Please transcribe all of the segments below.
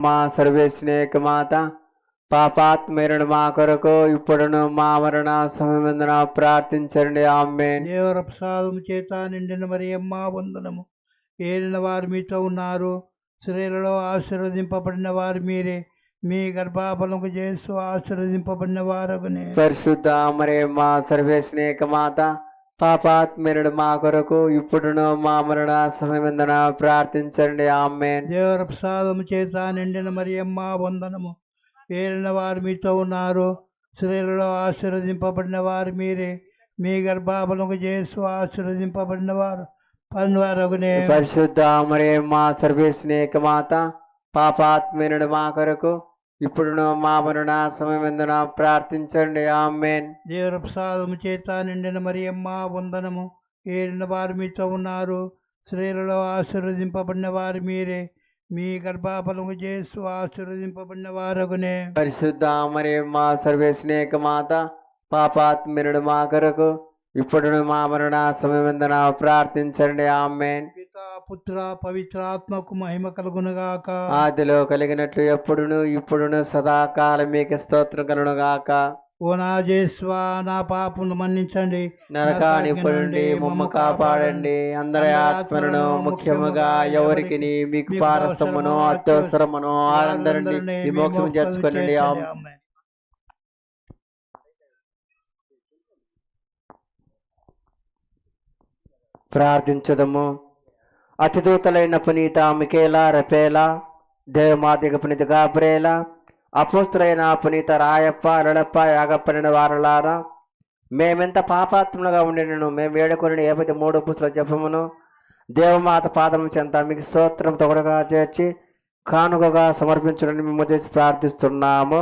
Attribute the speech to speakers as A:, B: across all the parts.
A: మా సర్వేశ్నేక మాత పాపాత్మేరుడు మా కొరకు ఇప్పుడును మా మరణ సమయమందున ప్రార్థించండి. ఆమెన్.
B: దేవర ప్రసాదము చేత నిండిన మరియమ్మ వందనము. ఏలిన వారు మీతో ఉన్నారు. స్త్రీలలో ఆశీర్వదింపబడిన వారు మీరే. మీ గర్భాఫలము చేస్తూ ఆశీర్వదింపబడిన వారగునే.
A: పరిశుద్ధ మరే మా సర్వేశ్నేక మాత పాపాత్మేరుడు మా కొరకు ఇప్పుడును మా మరణ సమయమందున ప్రార్థించండి. ఆమెన్.
B: దేవర ప్రసాదము చేత నిండిన మరియమ్మ వందనము. ఏలిన వారు మీతో ఉన్నారు. స్త్రీలలో ఆశీర్వదింపబడిన వారు మీరే. మీ గర్భాఫలము చేస్తూ ఆశీర్వదింపబడిన వారు. పని వారగునే
A: పరిశుద్ధ మరే మా సర్వేశ్నేక మాత పాపాత్మేనుడు మా కొరకు ఇప్పుడును మా మరణ సమయమందున ప్రార్థించండి. ఆమెన్.
B: దేవర ప్రసాదము చేత నిండిన మరియమ్మ వందనము ఏలిన వారు మీతో ఉన్నారు. స్త్రీలలో ఆశీర్వదింపబడిన వారు మీరే. మీ గర్భాఫలము చేస్తూ ఆశీర్వదింపబడిన వారగునే.
A: పరిశుద్ధ మరే మా సర్వేశ్నేక మాత పాపాత్మేనుడు మా కొరకు ఇప్పుడును మా మరణ సమయమందున ప్రార్థించండి. ఆమెన్.
B: పుత్ర పవిత్రాత్మకు మహిమ కలుగునుగాక.
A: ఆదిలో కలిగినట్లు ఎప్పుడును ఇప్పుడును సదాకాలం మీకు స్తోత్రం కలుగుగాక
B: ఓ నా జేస్వా నా పాపను మన్నించండి.
A: నరకానికి నుండి మమ్మ కాపాడండి. అందరి ఆత్మలను ముఖ్యముగా ఎవరికి మీకు పారసమును అత్యవసరమును ఆనందరండి ఈ మోక్షం చేర్చుకోండి. ప్రార్థించదము. అతిదూతలైన పునీత మికేలా రపేలా దేవమాదిగ పునీత గాబ్రేల అపోస్తులైన పునీత రాయప్ప లడప్ప యాగప్పనిన వారలారా మేమెంత పాపాత్ములుగా ఉండినను మేము వేడుకొని ఏపతి మూడు పుస్తుల జపమును దేవమాత పాదము చెంత మీకు స్తోత్రం తొగడగా చేర్చి కానుకగా సమర్పించడానికి మేము చేసి ప్రార్థిస్తున్నాము.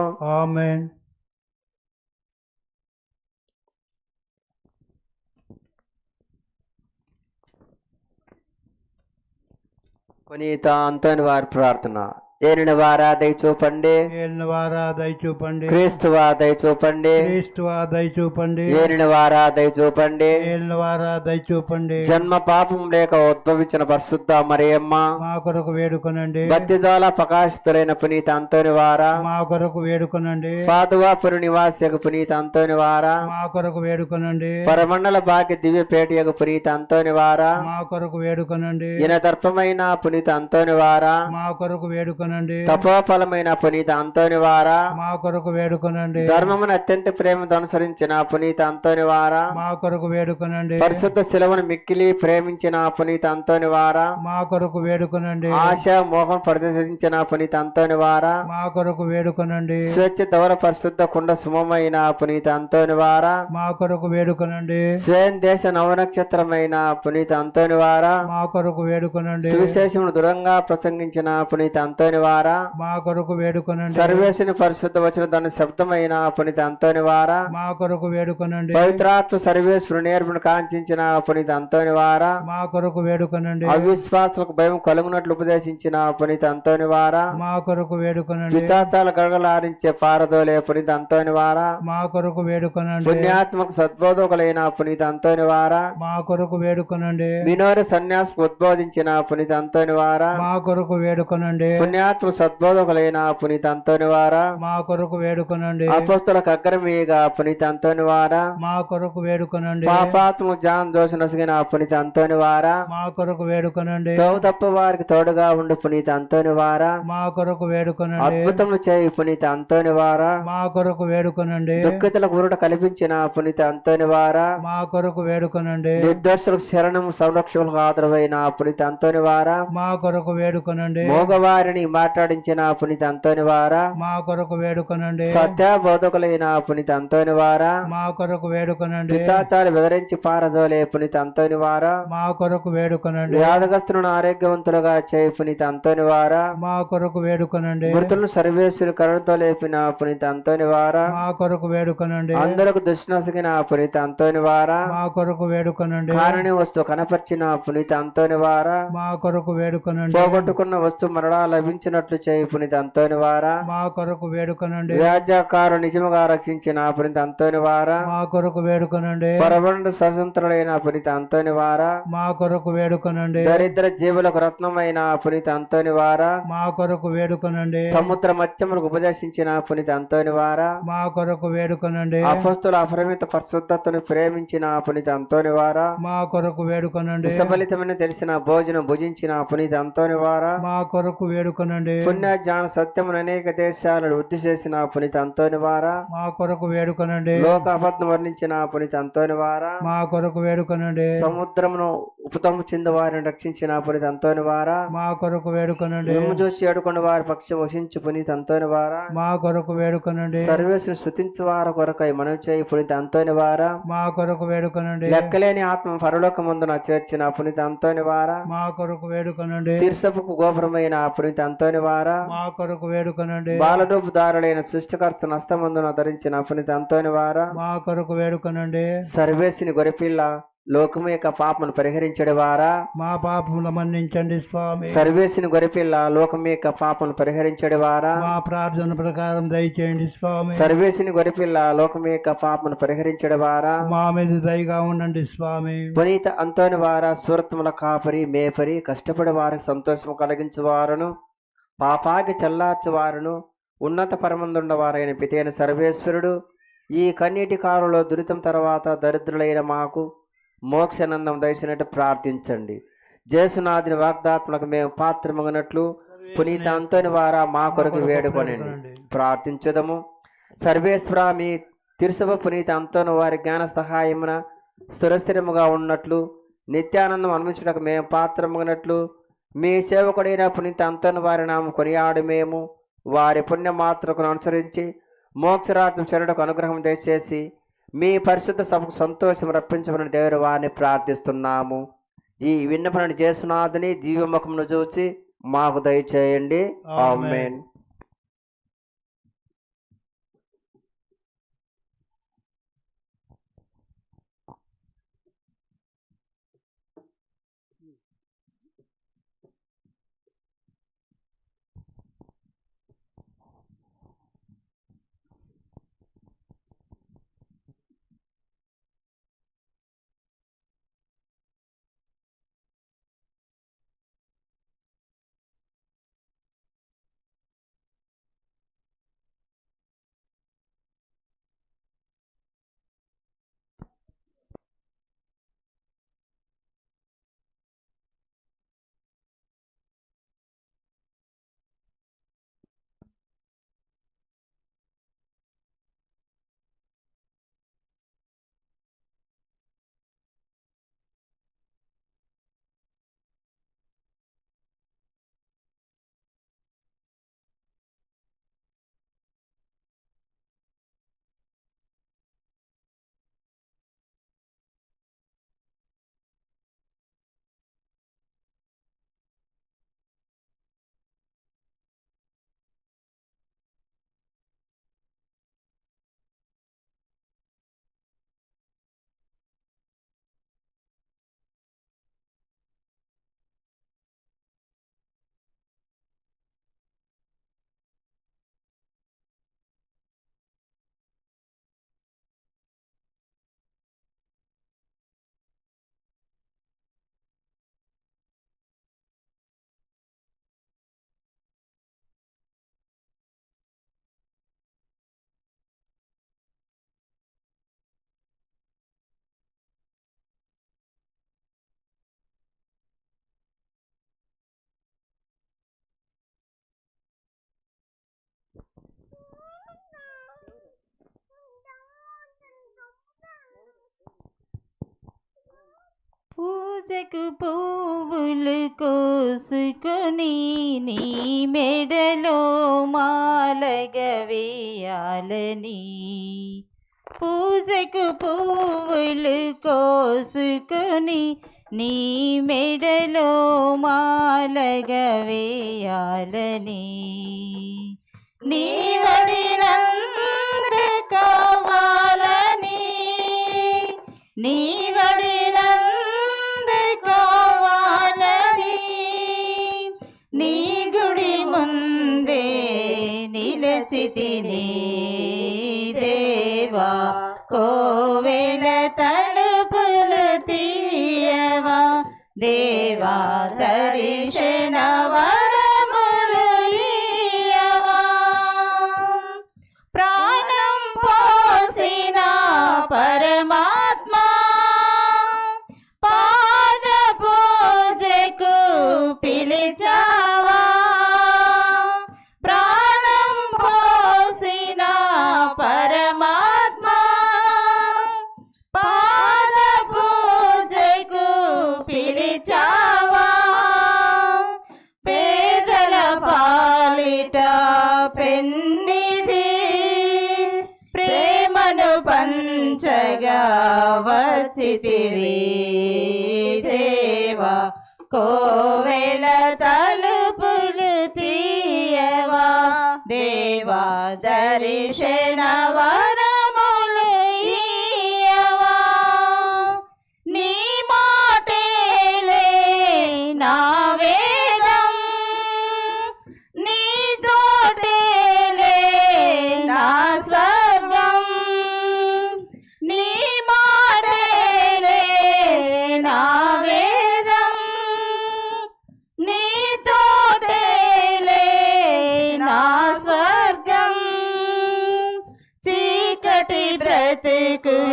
A: పునీత అంతోని వారి ప్రార్థన. ఏనిన వారా దయచూపండి
B: ఏలిన వారా దయచూపండి
A: క్రీస్తువా దయచూపండి
B: క్రీస్తువా దయచూపండి
A: ఏలిన వారా దయచూపండి
B: ఏలిన వారా దయచూపండి
A: జన్మ పాపం లేక ఉద్భవించిన పరిశుద్ధ మరియమ్మ.
B: మా కొరకు వేడుకొనండి.
A: భక్తిజాల ప్రకాశితులైన పునీత అంతోని వారా
B: మా కొరకు వేడుకొనండి.
A: పాదువాపురు నివాసియకు పునీత అంతోని వారా
B: మా కొరకు వేడుకొనండి.
A: పరమండల భాగ్య దివ్య పేటయకు పునీత అంతోని వారా
B: మా కొరకు వేడుకొనండి.
A: ఈయన దర్పమైన పునీత అంతోని వారా
B: మా కొరకు వేడుకొనండి.
A: తపోఫలమైన పునీత అంతోని వారా.
B: మా కొరకు వేడుకొనండి.
A: ధర్మమును అత్యంత ప్రేమతో అనుసరించిన పునీత అంతోని వారా.
B: మా కొరకు వేడుకొనండి.
A: పరిశుద్ధ శిలవను మిక్కిలి ప్రేమించిన పునీత అంతోని వారా.
B: మా కొరకు వేడుకొనండి.
A: ఆశ మోహం ప్రదర్శించిన పునీత అంతోని వారా.
B: మా కొరకు వేడుకొనండి.
A: స్వేచ్ఛ దౌర పరిశుద్ధ కుండ సుమమైన పునీత అంతోని వారా.
B: మా కొరకు వేడుకొనండి.
A: స్వయం దేశ నవనక్షత్రమైన పునీత అంతోని వారా.
B: మా కొరకు వేడుకొనండి.
A: సువిశేషమును దృఢంగా ప్రసంగించిన పునీత అంతోని వారా
B: మా కొరకు వేడుకొనండి.
A: సర్వేశని పరిశుద్ధ వచ్చిన దాని శబ్దమైన పునీత అంతోని వారా
B: మా కొరకు వేడుకొనండి.
A: పవిత్రాత్మ సర్వేశ్వరు నేర్పును కాంక్షించిన పునీత అంతోని వారా
B: మా కొరకు వేడుకొనండి.
A: అవిశ్వాసులకు భయం కలుగునట్లు ఉపదేశించిన పునీత అంతోని వారా
B: మా కొరకు వేడుకొనండి.
A: విచాచాల గడగలాడించే పారదోలే పునీత అంతోని వారా
B: మా కొరకు వేడుకొనండి.
A: పుణ్యాత్మక సద్బోధకులైన పునీత అంతోని వారా
B: మా కొరకు వేడుకొనండి.
A: వినోద సన్యాసం ఉద్బోధించిన పునీత అంతోని వారా
B: మా కొరకు వేడుకొనండి.
A: పుణ్యాత్మ సద్బోధకులైన పునీత అంతోని వారా
B: మా కొరకు వేడుకొనండి.
A: అపస్తులకు అగ్రమీగా పునీత అంతోని వారా
B: మా కొరకు వేడుకొనండి.
A: పాపాత్మ జాన్ దోష నొసగిన పునీత అంతోని వారా
B: మా కొరకు వేడుకొనండి.
A: తోవు తప్ప వారికి తోడుగా ఉండు పునీత అంతోని వారా
B: మా కొరకు వేడుకొనండి.
A: అద్భుతము చేయి పునీత అంతోని వారా
B: మా కొరకు వేడుకొనండి.
A: దుఃఖితులకు ఊరట కల్పించిన పునీత అంతోని వారా
B: మా కొరకు వేడుకొనండి.
A: నిర్దోషులకు శరణము సంరక్షకులకు ఆదరవైన పునీత అంతోని వారా
B: మా కొరకు వేడుకొనండి.
A: మోగవారిని మాట్లాడించిన పునీత అంతోని వారా?
B: మా కొరకు వేడుకొనండి.
A: సత్య బోధకులైన పునీత అంతోని వారా?
B: మా కొరకు వేడుకొనండి.
A: పిచాచాలు బెదిరించి పారదోలే పునీత అంతోని వారా?
B: మా కొరకు వేడుకొనండి.
A: వ్యాధగస్తులను ఆరోగ్యవంతులుగా చేయి పునీత అంతోని వారా?
B: మా కొరకు వేడుకొనండి.
A: మృతులను సర్వేశ్వరు కరుణతో లేపిన పునీత అంతోని వారా?
B: మా కొరకు వేడుకొనండి.
A: అందరకు దుష్నొసగిన పునీత అంతోని వారా?
B: మా కొరకు వేడుకొనండి.
A: కారణి వస్తువు కనపరిచిన పునీత అంతోని వారా?
B: మా కొరకు వేడుకొనండి.
A: పోగొట్టుకున్న వస్తువు మరలా లభించిన రక్షించినట్లు చేయి పునీత అంతోని వారా.
B: మా కొరకు వేడుకొనండి.
A: వ్యాజ్యకారు నిజముగా రక్షించిన పునీత అంతోని వారా.
B: మా కొరకు వేడుకొనండి.
A: పరబండు స్వతంత్రుడైన పునీత అంతోని వారా.
B: మా కొరకు వేడుకొనండి.
A: దరిద్ర జీవులకు రత్నమైన పునీత అంతోని వారా.
B: మా కొరకు వేడుకొనండి.
A: సముద్ర మత్స్యములకు ఉపదేశించిన పునీత అంతోని వారా.
B: మా కొరకు వేడుకొనండి.
A: అపస్తుల అపరిమిత పరిశుద్ధతను ప్రేమించిన పునీత అంతోని వారా.
B: మా కొరకు వేడుకొనండి.
A: విషఫలితమని తెలిసిన భోజనం భుజించిన పునీత అంతోని వారా.
B: మా కొరకు వేడుకొనండి.
A: పుణ్య జ్ఞాన సత్యమును అనేక దేశాలను వృద్ధి చేసిన పునీత అంతోని వారా?
B: మా కొరకు వేడుకొనండి.
A: లోక అబద్ధం వర్ణించిన పునీత అంతోని వారా?
B: మా కొరకు వేడుకొనండి.
A: సముద్రమును ఉపతము చెంది వారిని రక్షించిన పునీత అంతోని వారా?
B: మా కొరకు వేడుకొనండి.
A: మేము చూసి ఏడుకొని వారి పక్షం వసించు పునీత అంతోని వారా?
B: మా కొరకు వేడుకొనండి.
A: సర్వేశ్వరు శృతించు వారి కొరకై మనవి చేయి పునీత అంతోని వారా?
B: మా కొరకు వేడుకొనండి.
A: లెక్కలేని ఆత్మ పరలోకమందున చేర్చిన పునీత అంతోని వారా?
B: మా కొరకు వేడుకొనండి.
A: తీర్సపుకు గోపురమైన పునీత అంతోని వారా
B: మా కొరకు వేడుకొనండి.
A: బాలరూపు దారులైన సృష్టికర్త నస్తమందున ధరించిన పునీత అంతోని వారా
B: మా కొరకు వేడుకొనండి.
A: సర్వేసిని గొరిపిల్ల లోకము యొక్క పాపను పరిహరించడి వారా
B: మా పాపములు మన్నించండి స్వామి.
A: సర్వేసిని గొరిపిల్ల లోకము యొక్క పాపను పరిహరించడి వారా
B: మా ప్రార్థన ప్రకారం దయచేయండి స్వామి.
A: సర్వేసిని గొరిపిల్ల లోకము యొక్క పాపను పరిహరించడి వారా
B: మా మీద దయగా ఉండండి స్వామి.
A: పునీత అంతోని వారా సూరత్ముల కాపరి మేపరి కష్టపడి వారికి సంతోషము కలిగించు పాపాగి పాపాకి ఉన్నత పరమందుండవారైన పితైన సర్వేశ్వరుడు ఈ కన్నీటి కారులో దురితం తర్వాత దరిద్రులైన మాకు మోక్షానందం దయచినట్టు ప్రార్థించండి. జేసునాథుని వాగ్దాత్మలకు మేము పాత్రమగినట్లు పునీత అంతోని వారా మా కొరకు వేడుకొనండి. ప్రార్థించదము. సర్వేశ్వర మీ తిరుసభ పునీత అంతోను వారి జ్ఞాన సహాయమున స్థిరస్థిరముగా ఉన్నట్లు నిత్యానందం అనుభవించుటకు మేము పాత్రమగినట్లు మీ సేవకుడైన పునీత అంతోను వారి నామం కొనియాడు మేము. వారి పుణ్య మాత్రకును అనుసరించి మోక్షరాజ్యం శరణకు అనుగ్రహం దయచేసి మీ పరిశుద్ధ సభకు సంతోషం రప్పించమని దేవుడు వారిని ప్రార్థిస్తున్నాము. ఈ విన్నపనని చేసునాథుని దివ్యముఖమును చూచి మాకు దయచేయండి. ఆమేన్.
C: పూజకు పువ్వులు కోసుకొని నీ మెడలో మాలగవేయాలని పూజకు పువ్వులు కోసుకొని నీ మెడలో మాలగవేయాలని నీ వడినంద కావాలని నీ వడినంద వచ్చితిని దేవా కోవెల తలుపులు తీయవా దేవా దర్శన దేవా కోవెల తలుపులు తీయవా దేవా దర్శన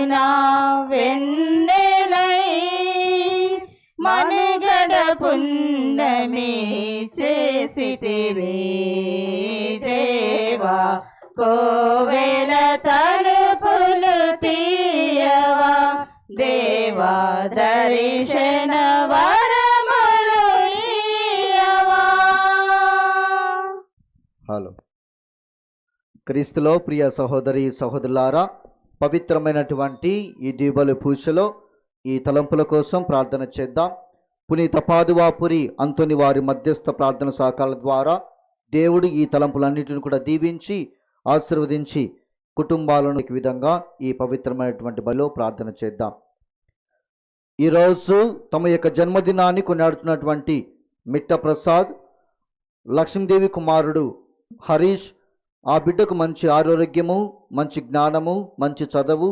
C: నా వెన్నెలై మనుగడ పుణ్యమే చేసితివి దేవా కోవెల తలుపులు తీయవా దేవా దర్శన వరములు
D: హలో. క్రీస్తులో ప్రియ సహోదరి సహోదరులారా పవిత్రమైనటువంటి ఈ దీపలు పూజలో ఈ తలంపుల కోసం ప్రార్థన చేద్దాం. పునీత పాదువాపురి అంతుని వారి మధ్యస్థ ప్రార్థన సహకారాల ద్వారా దేవుడు ఈ తలంపులన్నిటిని కూడా దీవించి ఆశీర్వదించి కుటుంబాలను విధంగా ఈ పవిత్రమైనటువంటి బలిలో ప్రార్థన చేద్దాం. ఈరోజు తమ యొక్క జన్మదినాన్ని కొనియాడుతున్నటువంటి మిట్ట ప్రసాద్ లక్ష్మీదేవి కుమారుడు హరీష్ ఆ బిడ్డకు మంచి ఆరోగ్యము మంచి జ్ఞానము మంచి చదువు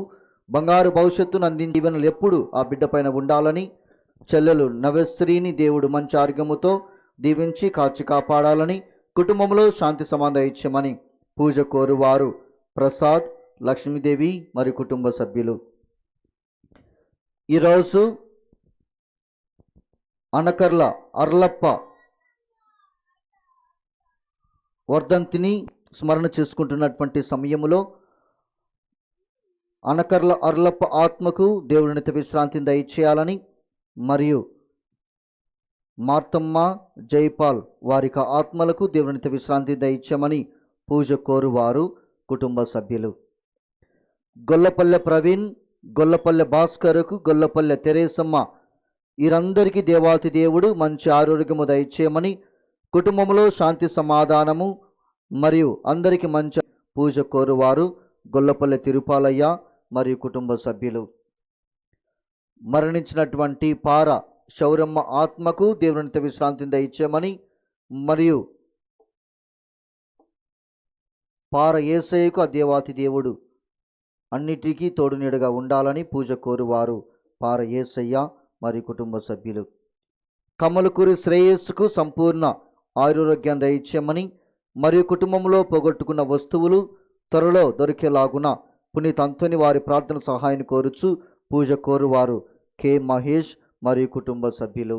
D: బంగారు భవిష్యత్తును అందించి దీవెనలు ఎప్పుడు ఆ బిడ్డ పైన ఉండాలని చెల్లెలు నవస్త్రీని దేవుడు మంచి ఆరోగ్యముతో దీవించి కాచి కాపాడాలని కుటుంబంలో శాంతి సమాధానం ఇచ్చమని పూజ కోరువారు ప్రసాద్ లక్ష్మీదేవి మరి కుటుంబ సభ్యులు. ఈరోజు అనకర్ల అర్లప్ప వర్ధంతిని స్మరణ చేసుకుంటున్నటువంటి సమయంలో అనకర్ల అర్లప్ప ఆత్మకు దేవుడినిత విశ్రాంతిని దయచేయాలని మరియు మార్తమ్మ జైపాల్ వారికి ఆత్మలకు దేవునిత విశ్రాంతి దయచేయమని పూజ కోరువారు కుటుంబ సభ్యులు. గొల్లపల్లె ప్రవీణ్ గొల్లపల్లె భాస్కర్కు గొల్లపల్లె తెరేసమ్మ వీరందరికీ దేవాతి దేవుడు మంచి ఆరోగ్యము దయచేయమని కుటుంబంలో శాంతి సమాధానము మరియు అందరికీ మంచి పూజ కోరువారు గొల్లపల్లె తిరుపాలయ్య మరియు కుటుంబ సభ్యులు. మరణించినటువంటి పార శౌరమ్మ ఆత్మకు దేవునితో విశ్రాంతిని దయచేయమని మరియు పార ఏసయ్యకు ఆ దేవాతి దేవుడు అన్నిటికీ తోడునీడగా ఉండాలని పూజ కోరువారు పార ఏసయ్య మరియు కుటుంబ సభ్యులు. కమలకూరి శ్రేయస్సుకు సంపూర్ణ ఆరోగ్యం దయచేయమని మరియు కుటుంబంలో పోగొట్టుకున్న వస్తువులు త్వరలో దొరికేలాగున పునీత్ వారి ప్రార్థన సహాయాన్ని కోరుచు పూజ కోరువారు కె. మహేష్ మరియు కుటుంబ సభ్యులు.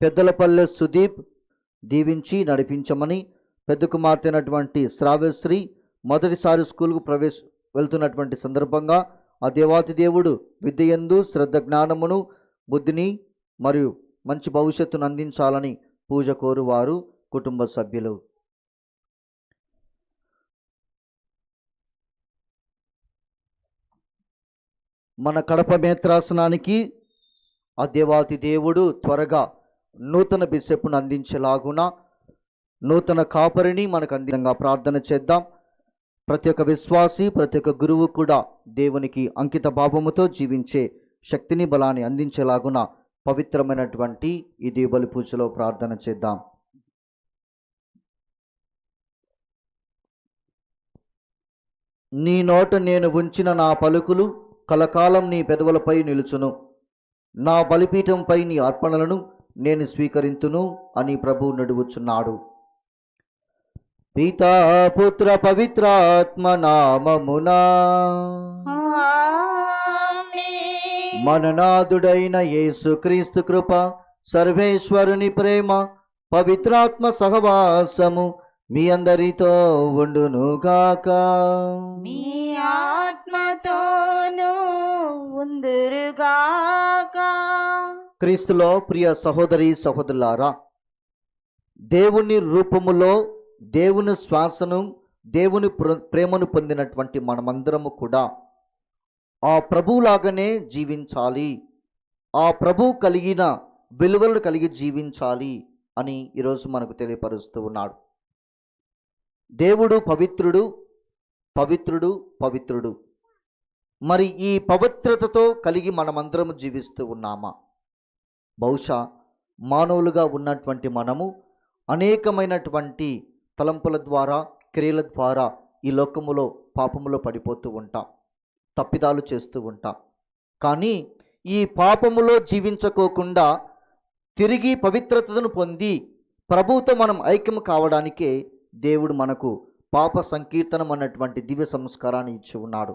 D: పెద్దలపల్లె సుదీప్ దీవించి నడిపించమని పెద్ద కుమార్తె అయినటువంటి శ్రావ్యశ్రీ మొదటిసారి స్కూల్కు ప్రవేశ వెళ్తున్నటువంటి సందర్భంగా ఆ దేవాతి దేవుడు విద్యయందు శ్రద్ధ జ్ఞానమును బుద్ధిని మరియు మంచి భవిష్యత్తును అందించాలని పూజ కోరువారు కుటుంబ సభ్యులు. మన కడప మేత్రాసనానికి ఆ దేవాతి దేవుడు త్వరగా నూతన బిషప్ను అందించేలాగున నూతన కాపరిని మనకు అందింగా ప్రార్థన చేద్దాం. ప్రతి ఒక్క విశ్వాసి ప్రతి ఒక్క గురువు కూడా దేవునికి అంకిత భావముతో జీవించే శక్తిని బలాన్ని అందించేలాగున పవిత్రమైనటువంటి ఈ దీపలి పూజలో ప్రార్థన చేద్దాం. నీ నోట నేను ఉంచిన నా పలుకులు కలకాలం నీ పెదవులపై నిలుచును. నా బలిపీఠంపై నీ అర్పణలను నేను స్వీకరింతును అని ప్రభు నడువుచున్నాడు. పితా పుత్ర పవిత్రాత్మ నామమునా. మననాథుడైన యేసుక్రీస్తు కృప సర్వేశ్వరుని ప్రేమ పవిత్రాత్మ సహవాసము మీ అందరితో ఉండునుగాక
C: మీ ఆత్మతోనూ ఉందురుగాక
D: క్రీస్తులో ప్రియ సహోదరి సహోదరులారా దేవుని రూపములో దేవుని శ్వాసను దేవుని ప్ర- ప్రేమను పొందినటువంటి మనమందరము కూడా ఆ ప్రభువులాగానే జీవించాలి. ఆ ప్రభు కలిగిన విలువలను కలిగి జీవించాలి అని ఈరోజు మనకు తెలియపరుస్తూ ఉన్నాడు. దేవుడు పవిత్రుడు పవిత్రుడు పవిత్రుడు. మరి ఈ పవిత్రతతో కలిగి మనమందరము జీవిస్తూ ఉన్నామా? బహుశా మానవులుగా ఉన్నటువంటి మనము అనేకమైనటువంటి తలంపుల ద్వారా క్రియల ద్వారా ఈ లోకములో పాపములో పడిపోతూ ఉంటాం. తప్పిదాలు చేస్తూ ఉంటాం. కానీ ఈ పాపములో జీవించకోకుండా తిరిగి పవిత్రతను పొంది ప్రభువుతో మనం ఐక్యం కావడానికే దేవుడు మనకు పాప సంకీర్తనం అన్నటువంటి దివ్య సంస్కారాన్ని ఇచ్చి ఉన్నాడు.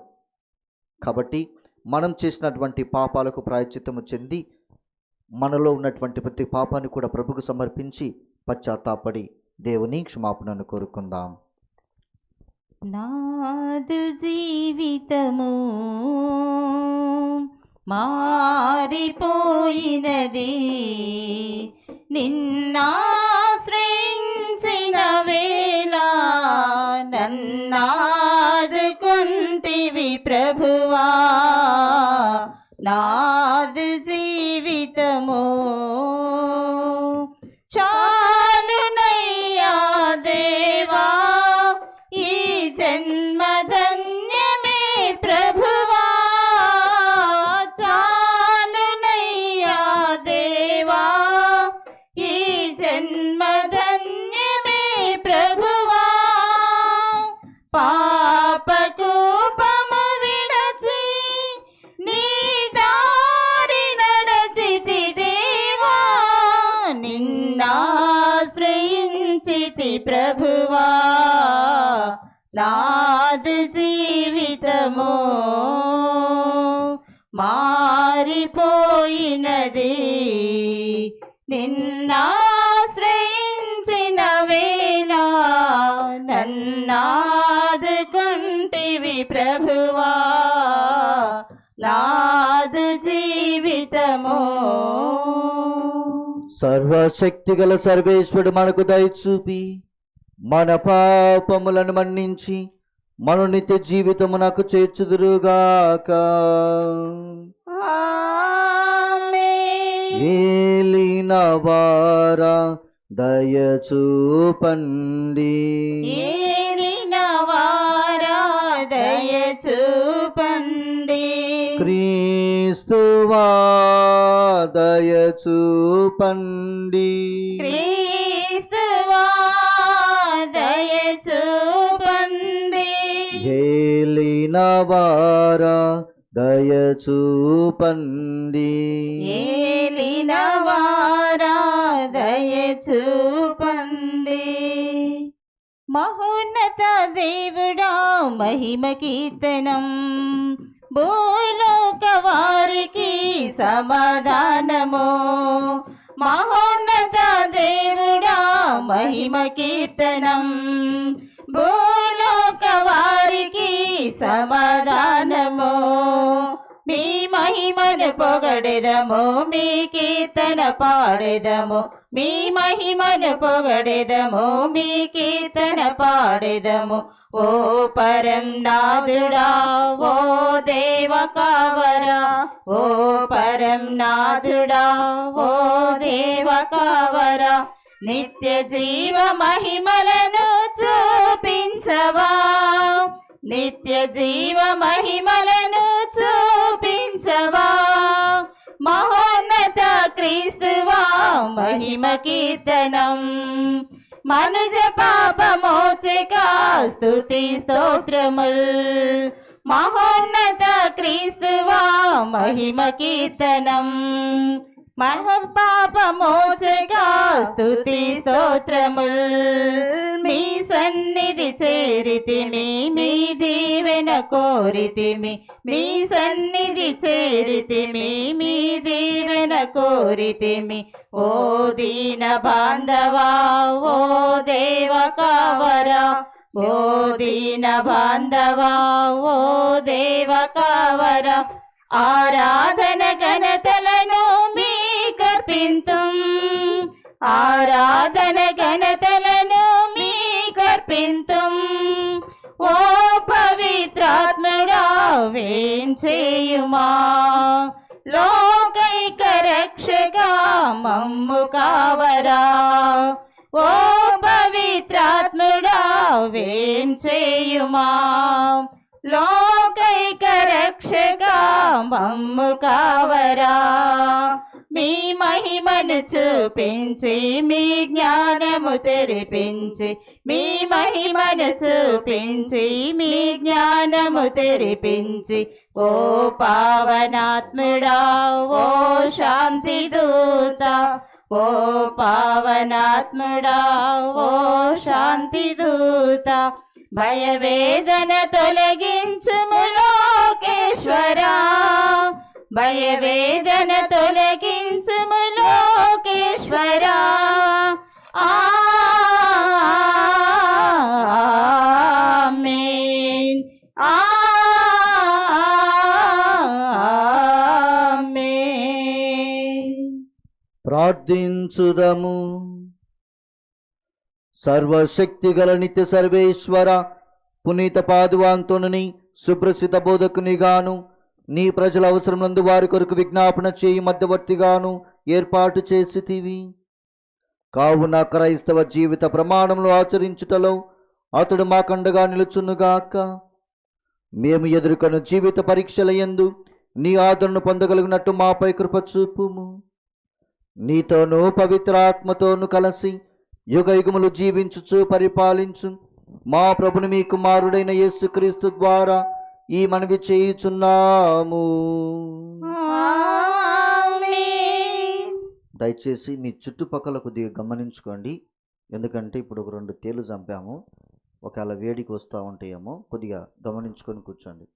D: కాబట్టి మనం చేసినటువంటి పాపాలకు ప్రాయచిత్తము చెంది మనలో ఉన్నటువంటి ప్రతి పాపాన్ని కూడా ప్రభుకు సమర్పించి పశ్చాత్తాపడి దేవుని క్షమాపణను కోరుకుందాం.
C: నాదు జీవితము మారిపోయినది. నిన్నాశ్రయించిన వేళ నన్నాదుకుంటివి ప్రభువా. నాదు జీవితము నాదు జీవితము మారిపోయినది. నిన్నాశ్రయించిన వేళ నన్నాదుకుంటివి ప్రభువా. నాదు జీవితము
D: సర్వశక్తిగల సర్వేశ్వరుడు మనకు దయచూపి మన పాపములను మన్నించి మన నిత్య జీవితమునకు చేర్చుదురుగాక.
C: ఆమేన్.
D: ఏలిన వారా దయచూపండి
C: ఏలిన వారా దయ చూపండి.
D: క్రీస్తువా దయచూపండి
C: క్రీస్తువా
D: వారా దయచూపండి
C: ఏలిన వారా దయ మహోన్నత దేవుడా మహిమ కీర్తనం. భూలోక వారికి సమాధానము. మహోన్నత దేవుడా మహిమ కీర్తనం. భూ భూలోక వారికి సమాధానము. మీ మహిమను పొగడెదము మీ కీర్తన పాడెదము. మీ మహిమను పొగడెదము మీ కీర్తన పాడెదము. ఓ పరం నాదుడా ఓ దేవ కావరా. ఓ పరం నాదుడా ఓ దేవ కావరా. నిత్య జీవ మహిమలను చూపించవా? నిత్య జీవ మహిమలను చూపించవా? మహోన్నత క్రీస్తువా మహిమ కీర్తనం. మనుజ పాపమోచక స్తుతి స్తోత్రముల్. మహోన్నత క్రీస్తువా మహిమ కీర్తనం. మనం పాపమోచక స్తుతి స్తోత్రముల్. మీ సన్నిధి చేరితిమి మీ దీవెన కోరితిమి. మీ సన్నిధి చేరితిమి మీ దీవెన కోరితిమి. ఓ దీన బాంధవా ఓ దేవ కావరా. ఓ దీన బాంధవా ఓ దేవ కావరా. ఆరాధన గణతలను మీ అర్పింతుం ఆరాధన ఘనతలను మీకర్పింతుం ఓ పవిత్రాత్ముడా వేం చేయుమా? లోకైక రక్షగా మమ్ము కావరా? ఓ పవిత్రాత్ముడా వేం చేయుమా? లోకైక రక్షగా మమ్ము కావరా? మీ మహిమను చూపించి మీ జ్ఞానము తెరిపించి మీ మహిమను చూపించి మీ జ్ఞానము తెరిపించి ఓ పావనాత్ముడా ఓ శాంతి దూత ఓ పావనాత్ముడా ఓ శాంతి దూత భయవేదన తొలగించుము లోకేశ్వరా. భయవేదన తొలగించుము లోకేశ్వరా. ఆమేన్. ఆమేన్.
D: ప్రార్థించుదము. సర్వశక్తి గల నిత్య సర్వేశ్వర పునీత పాదువాంతోని సుప్రసిద్ధ బోధకునిగాను నీ ప్రజల అవసరములందు వారి కొరకు విజ్ఞాపన చేయి మధ్యవర్తిగాను ఏర్పాటు చేసితివి కావున క్రైస్తవ జీవిత ప్రమాణంలో ఆచరించుటలో అతడు మాకండగా నిలుచునుగాక. మేము ఎదుర్కొన్న జీవిత పరీక్షల యందు నీ ఆదరణ పొందగలిగినట్టు మాపై కృప చూపుము. నీతోనూ పవిత్ర ఆత్మతోనూ కలిసి యుగ యుగములు జీవించుచు పరిపాలించు. మా ప్రభుని మీ కుమారుడైన యేసుక్రీస్తు ద్వారా ఈ మనవి చేయుచున్నాము. దయచేసి మీ చుట్టుపక్కల కొద్దిగా గమనించుకోండి. ఎందుకంటే ఇప్పుడు ఒక రెండు తేలు చంపాము. ఒకవేళ వేడికి వస్తూ ఉంటాయేమో కొద్దిగా గమనించుకొని కూర్చోండి.